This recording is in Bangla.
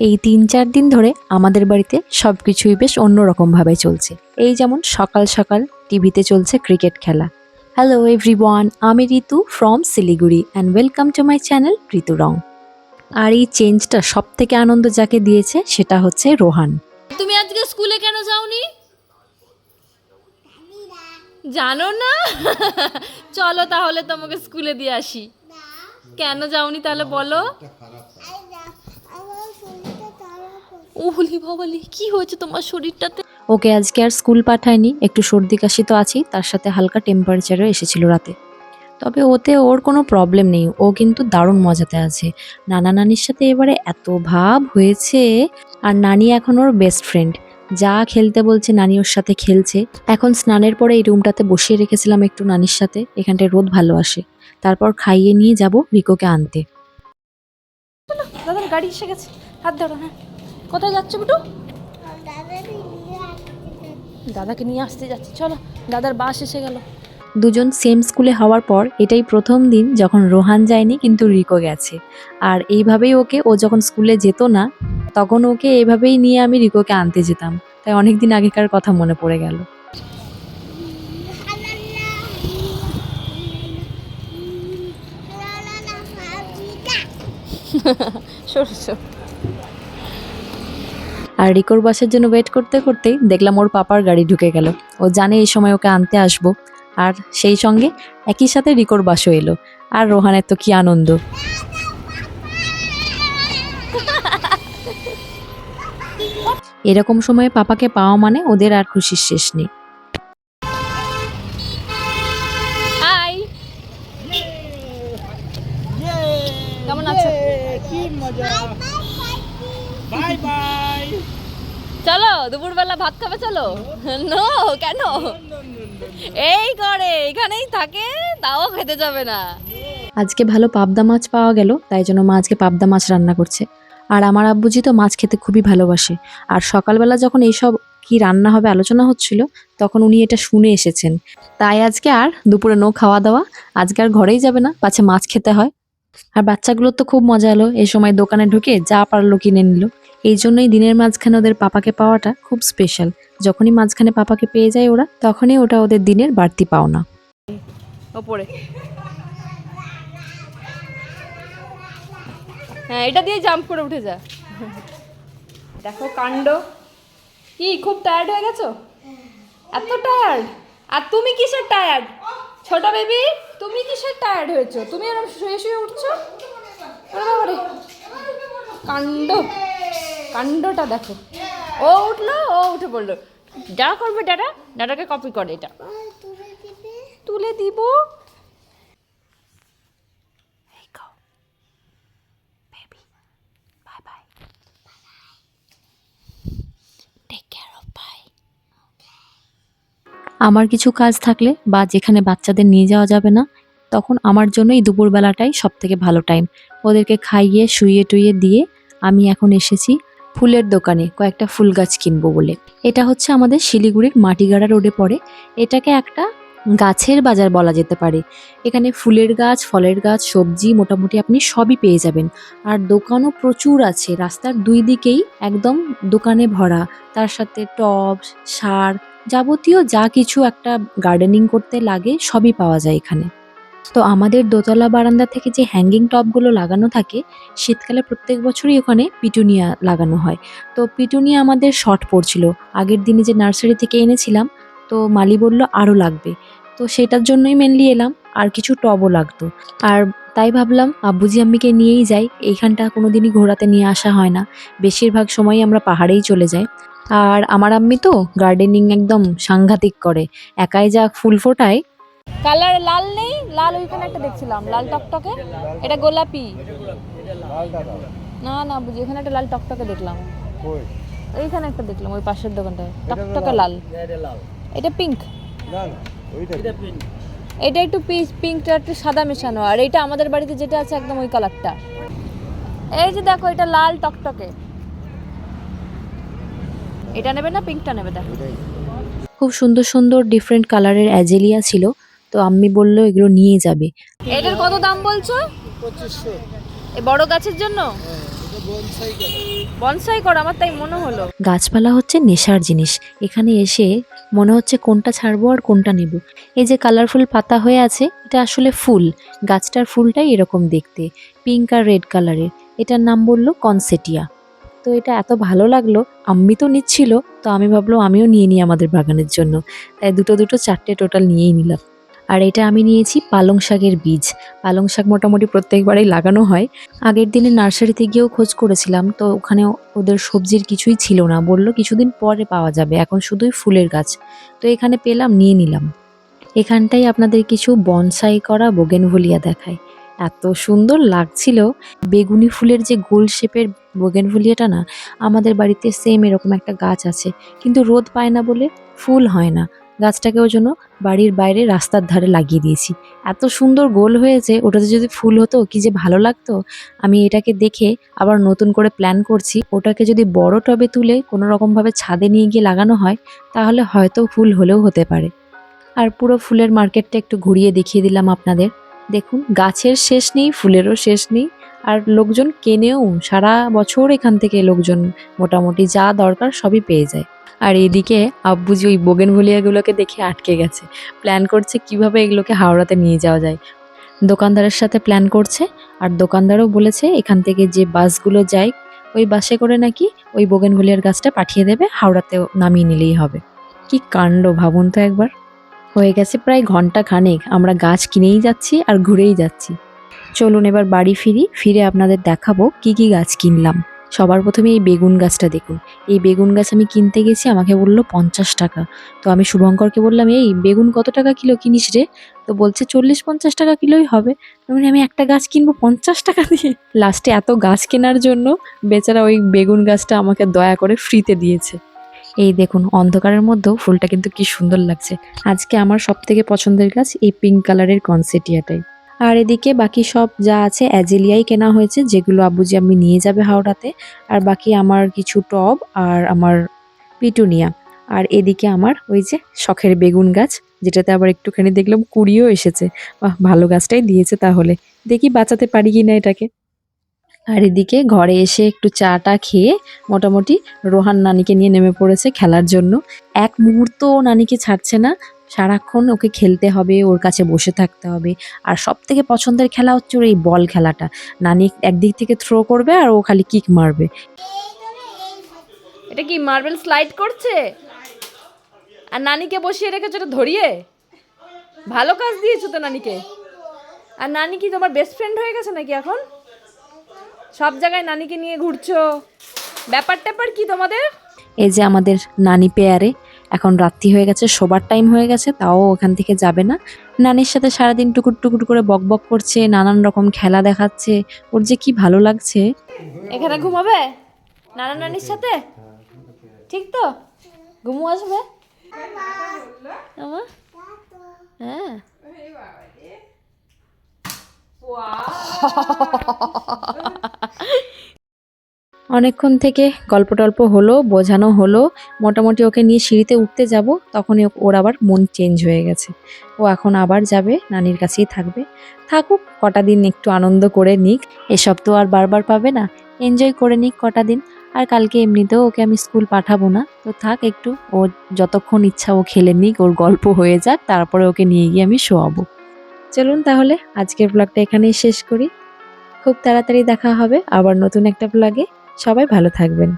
এই তিন চার দিন ধরে আমাদের বাড়িতে সব কিছুই বেশ অন্যরকমভাবে চলছে। এই যেমন সকাল সকাল টিভিতে চলছে ক্রিকেট খেলা। হ্যালো এভরিওয়ান আমি Ritu from Siliguri and welcome to my channel Ritu Rong. আর এই চেঞ্জটা সব থেকে আনন্দ যাকে দিয়েছে সেটা হচ্ছে রোহান। তুমি আজকে স্কুলে কেন যাওনি? জানো না? চলো তাহলে তোমাকে স্কুলে দিয়ে আসি। কেন যাওনি তাহলে বলো? ওহলি বাবালি কি হয়েছে তোমার শরীরটাতে? ওকে আজকে আর স্কুল পাঠায়নি। একটু সর্দি কাশি তো আছেই তার সাথে হালকা টেম্পারেচারও এসেছিল রাতে। তবে ওতে ওর কোনো প্রবলেম নেই ও কিন্তু দারুণ মজাতে আছে। নানা নানির সাথে এবারে এত ভাব হয়েছে আর নানি এখন ওর বেস্ট ফ্রেন্ড যা খেলতে বলছে নানি ওর সাথে খেলছে। এখন স্নানের পরে এই রুমটাতে বসিয়ে রেখেছিলাম একটু নানির সাথে এখানটায় রোদ ভালো আসে। তারপর খাইয়ে নিয়ে যাব রিকোকে আনতে। দাদার গাড়ি এসে গেছে। হাত ধরো হ্যাঁ। কোথায় যাচ্ছ বিটু দাদাকে নিয়ে আসতে যাচ্ছি চলো। দাদার বাস এসে গেল। দুজন সেম স্কুলে হওয়ার পর এটাই প্রথম দিন যখন রোহান যায়নি কিন্তু রিকো গেছে। আর এইভাবেই ওকে ও যখন স্কুলে যেত না তখন ওকে এইভাবেই নিয়ে আমি রিকোকে আনতে যেতাম। তাই অনেক দিন আগেকার কথা মনে পড়ে গেল। সরছো আর রিকোর বাসের জন্য ওয়েট করতে করতেই দেখলাম ওর পাপার গাড়ি ঢুকে গেল। ও জানে এই সময় ওকে আনতে আসব। আর সেই সঙ্গে একই সাথে রিকোর বাসও এলো। আর রোহানের তো কি আনন্দ। এরকম সময়ে পাপাকে পাওয়া মানে ওদের আর খুশির শেষ নেই। হাই কেমন আছো? কি মজা। বাই বাই চলো, দুপুরবেলা ভাত খাবে, চলো? নো, কেন? এই করে, এখানেই থাকে, তাও খেতে যাবে না। আজকে ভালো পাবদা মাছ পাওয়া গেল, তাই জন্য মা আজকে পাবদা মাছ রান্না করছে। আর আমার আব্বুজি তো মাছ খেতে খুবই ভালোবাসে। আর সকালবেলা যখন এইসব কি রান্না হবে আলোচনা হচ্ছিল, তখন উনি এটা শুনে এসেছেন। তাই আজকে আর দুপুরে নো খাওয়া দাওয়া, আজকে আর ঘরেই যাবে না, পাছে মাছ খেতে হয়। আর বাচ্চাগুলোর তো খুব মজা এলো, এই সময় দোকানে ঢুকে যা পারল কিনে নিল। এই জন্যই দিনের মাঝখানে ওদের পাপাকে পাওয়াটা খুব স্পেশাল যখনই মাঝখানে পাপাকে পেয়ে যায় ওরা, তখনই ওটা ওদের দিনের বাড়তি পাওনা। ওপরে। হ্যাঁ এটা দিয়ে জাম্প করে উঠে যা। দেখো কাণ্ড। কি, খুব টায়ার্ড হয়ে গেছো? এত টায়ার্ড আর তুমি কিসের টায়ার্ড ছোট বেবি তুমি কিসের টায়ার্ড হয়েছো? তুমি এরকম শুয়ে শুয়ে উঠছো? কাণ্ড। কাণ্ডটা দেখো। ও উঠল, ও উঠে পড়ল। যা করবে ডাটা ডাটাকে কপি করে এটা। তুলে দিব। আমার কিছু কাজ থাকলে বা যেখানে বাচ্চাদের নিয়ে যাওয়া যাবে না, তখন আমার জন্য এই দুপুরবেলাটাই সব থেকে ভালো টাইম ওদেরকে খাইয়ে, শুইয়ে টুইয়ে দিয়ে আমি এখন এসেছি ফুলের দোকানে কয়েকটা ফুল গাছ কিনবো বলে। এটা হচ্ছে আমাদের শিলিগুড়ির মাটিগাড়া রোডে পড়ে। এটাকে একটা গাছের বাজার বলা যেতে পারে। এখানে ফুলের গাছ, ফলের গাছ, সবজি মোটামুটি আপনি সবই পেয়ে যাবেন। আর দোকানও প্রচুর আছে। রাস্তার দুই দিকেই একদম দোকানে ভরা। তার সাথে টব সার, যাবতীয় যা কিছু একটা গার্ডেনিং করতে লাগে সবই পাওয়া যায় এখানে। তো আমাদের দোতলা বারান্দা থেকে যে হ্যাঙ্গিং টবগুলো লাগানো থাকে, শীতকালে প্রত্যেক বছরই ওখানে পিটুনিয়া লাগানো হয়। তো পিটুনিয়া আমাদের শর্ট পড়ছিল আগের দিনে যে নার্সারি থেকে এনেছিলাম, তো মালি বলল আরও লাগবে। তো সেটার জন্যই মেনলি এলাম, আর কিছু টবও লাগতো। আর তাই ভাবলাম, আব্বুজি আম্মিকে নিয়েই যাই। এইখানটা কোনো দিনই ঘোরাতে নিয়ে আসা হয় না। বেশিরভাগ সময়ই আমরা পাহাড়েই চলে যাই। আর আমার আম্মি তো গার্ডেনিং একদম সাংঘাতিক করে। একাই যা ফুল ফোটায় কালার লাল নেই লাল ওইখানে একটা দেখছিলাম লাল টকটকে। এটা গোলাপি। না না বুঝি এখানে একটা লাল টকটকে দেখলাম। এইখানে একটা দেখলাম ওই পাশের দোকানটায়। টকটকে লাল। এটা পিঙ্ক। এটা একটু পিস পিঙ্কটা একটু সাদা মেশানো আর এটা আমাদের বাড়িতে যেটা আছে একদম ওই কালারটা। এই যে দেখো এটা লাল টকটকে। এটা নেবে না পিঙ্কটা নেবে দেখো। খুব সুন্দর সুন্দর ডিফারেন্ট কালারের অ্যাজেলিয়া ছিল। তো আম্মি বলল এগুলো নিয়ে যাবে। এটার কত দাম বলছো? পঁচিশশো। বড় গাছের জন্য? হ্যাঁ বনসাই করা। আমার তাই মনে হলো। গাছপালা হচ্ছে নেশার জিনিস। এখানে এসে মনে হচ্ছে কোনটা ছাড়বো আর কোনটা নেব। এই যে কালারফুল পাতা হয়ে আছে এটা আসলে ফুল। গাছটার ফুলটাই এরকম দেখতে পিঙ্ক আর রেড কালারের। এটার নাম বলল কনসেটিয়া। তো এটা এত ভালো লাগল আম্মি তো নিচ্ছিল তো আমি ভাবলো আমিও নিয়ে নিই আমাদের বাগানের জন্য। তাই দুটো দুটো চারটে টোটাল নিয়েই নিলাম। আর এটা আমি নিয়েছি পালং শাকের বীজ। পালং শাক মোটামুটি প্রত্যেকবারেই লাগানো হয়। আগের দিনে নার্সারিতে গিয়েও খোঁজ করেছিলাম, তো ওখানে ওদের সবজির কিছুই ছিল না। বলল কিছুদিন পরে পাওয়া যাবে, এখন শুধুই ফুলের গাছ। তো এখানে পেলাম, নিয়ে নিলাম। এখানটাই আপনাদের কিছু বনসাই করা বোগেনভলিয়া দেখায়। এত সুন্দর লাগছিল। বেগুনি ফুলের যে গোল শেপের বোগেনভলিয়াটা না, আমাদের বাড়িতে সেম এরকম একটা গাছ আছে। কিন্তু রোদ পায় না বলে ফুল হয় না। গাছটাকে ওই জন্য বাড়ির বাইরে রাস্তার ধারে লাগিয়ে দিয়েছি। এত সুন্দর গোল হয়েছে, ওটাতে যদি ফুল হতো, কি যে ভালো লাগতো। আমি এটাকে দেখে আবার নতুন করে প্ল্যান করছি। ওটাকে যদি বড় টবে তুলে কোনো রকমভাবে ছাদে নিয়ে গিয়ে লাগানো হয়, তাহলে হয়তো ফুল হলেও হতে পারে। আর পুরো ফুলের মার্কেটটা একটু ঘুরিয়ে দেখিয়ে দিলাম আপনাদের। দেখুন, গাছের শেষ নেই, ফুলেরও শেষ নেই। আর লোকজন কেনেও, সারা বছর এখান থেকে লোকজন মোটামুটি যা দরকার সবই পেয়ে যায়। আর এদিকে আব্বুজি ওই বোগেনভলিয়াগুলোকে দেখে আটকে গেছে। প্ল্যান করছে কীভাবে এগুলোকে হাওড়াতে নিয়ে যাওয়া যায়। দোকানদারের সাথে প্ল্যান করছে আর দোকানদারও বলেছে এখান থেকে যে বাসগুলো যায়, ওই বাসে করে নাকি ওই বোগেনভলিয়ার গাছটা পাঠিয়ে দেবে, হাওড়াতেও নামিয়ে নিলেই হবে। কি কাণ্ড ভাবুন তো একবার। হয়ে গেছে প্রায় ঘণ্টা খানেক, আমরা গাছ কিনেই যাচ্ছি আর ঘুরেই যাচ্ছি। চলুন এবার বাড়ি ফিরি, ফিরে আপনাদের দেখাবো কি কি গাছ কিনলাম। সবার প্রথমে এই বেগুন গাছটা দেখুন। এই বেগুন গাছ আমি কিনতে গেছি, আমাকে বলল পঞ্চাশ টাকা। তো আমি শুভঙ্করকে বললাম, এই বেগুন কত টাকা কিলো কিনিস রে? তো বলছে, চল্লিশ পঞ্চাশ টাকা কিলোই হবে। মানে আমি একটা গাছ কিনবো পঞ্চাশ টাকা দিয়ে? লাস্টে এত গাছ কেনার জন্য বেচারা ওই বেগুন গাছটা আমাকে দয়া করে ফ্রিতে দিয়েছে। এই দেখুন, অন্ধকারের মধ্যেও ফুলটা কিন্তু কি সুন্দর লাগছে। আজকে আমার সব থেকে পছন্দের গাছ এই পিঙ্ক কালারের কনসেটিয়াটাই আর এদিকে বাকি সব যা আছে অ্যাজেলিয়াই কেনা হয়েছে, যেগুলো আব্বুজি আমি নিয়ে যাবে হাওড়াতে। আর বাকি আমার কিছু টব আর আমার পিটুনিয়া। আর এদিকে আমার ওই যে শখের বেগুন গাছ, যেটাতে আবার একটুখানি দেখলাম কুড়িও এসেছে। বাহ, ভালো গাছটাই দিয়েছে তাহলে। দেখি বাঁচাতে পারি কি না এটাকে। আর এদিকে ঘরে এসে একটু চাটা খেয়ে মোটামুটি রোহান নানিকে নিয়ে নেমে পড়েছে খেলার জন্য। এক মুহূর্ত নানিকে ছাড়ছে না। সারাক্ষণ ওকে খেলতে হবে ওর কাছে বসে থাকতে হবে। আর সব থেকে পছন্দের খেলা হচ্ছে ওর এই বল খেলাটা। নানি একদিক থেকে থ্রো করবে আর ও খালি কিক মারবে। এটা কি মার্বেল স্লাইড করছে? আর নানিকে বসিয়ে রেখেছো এটা ধরিয়ে? ভালো কাজ দিয়েছ তো নানিকে। আর নানি কি তোমার বেস্ট ফ্রেন্ড হয়ে গেছে নাকি এখন? সব জায়গায় নানিকে নিয়ে ঘুরছো। ব্যাপার ট্যাপার কি তোমাদের? এই যে আমাদের নানি পেয়ারে এখন রাত্রি হয়ে গেছে শোবার টাইম হয়ে গেছে তাও ওখান থেকে যাবে না। নানির সাথে সারাদিন টুকুর টুকুর করে বক বক করছে নানান রকম খেলা দেখাচ্ছে ওর যে কি ভালো লাগছে। এখানে ঘুমাবে? নানা নানির সাথে? ঠিক তো? ঘুমু আসবে? হ্যাঁ। অনেকক্ষণ থেকে গল্প টল্প হলো, বোঝানো হলো। মোটামুটি ওকে নিয়ে সিঁড়িতে উঠতে যাব, তখনই ওর আবার মন চেঞ্জ হয়ে গেছে। ও এখন আবার যাবে, নানির কাছেই থাকবে। থাকুক, কটা দিন একটু আনন্দ করে নিক। এসব তো আর বারবার পাবে না। এনজয় করে নিক কটা দিন। আর কালকে এমনিতেও ওকে আমি স্কুল পাঠাবো না। তো থাক একটু, ও যতক্ষণ ইচ্ছা ও খেলে নিক, ওর গল্প হয়ে যাক, তারপরে ওকে নিয়ে গিয়ে আমি শোয়াবো। চলুন তাহলে, আজকের ব্লগটা এখানেই শেষ করি। খুব তাড়াতাড়ি দেখা হবে আবার নতুন একটা ব্লগে সবাই ভালো থাকবেন।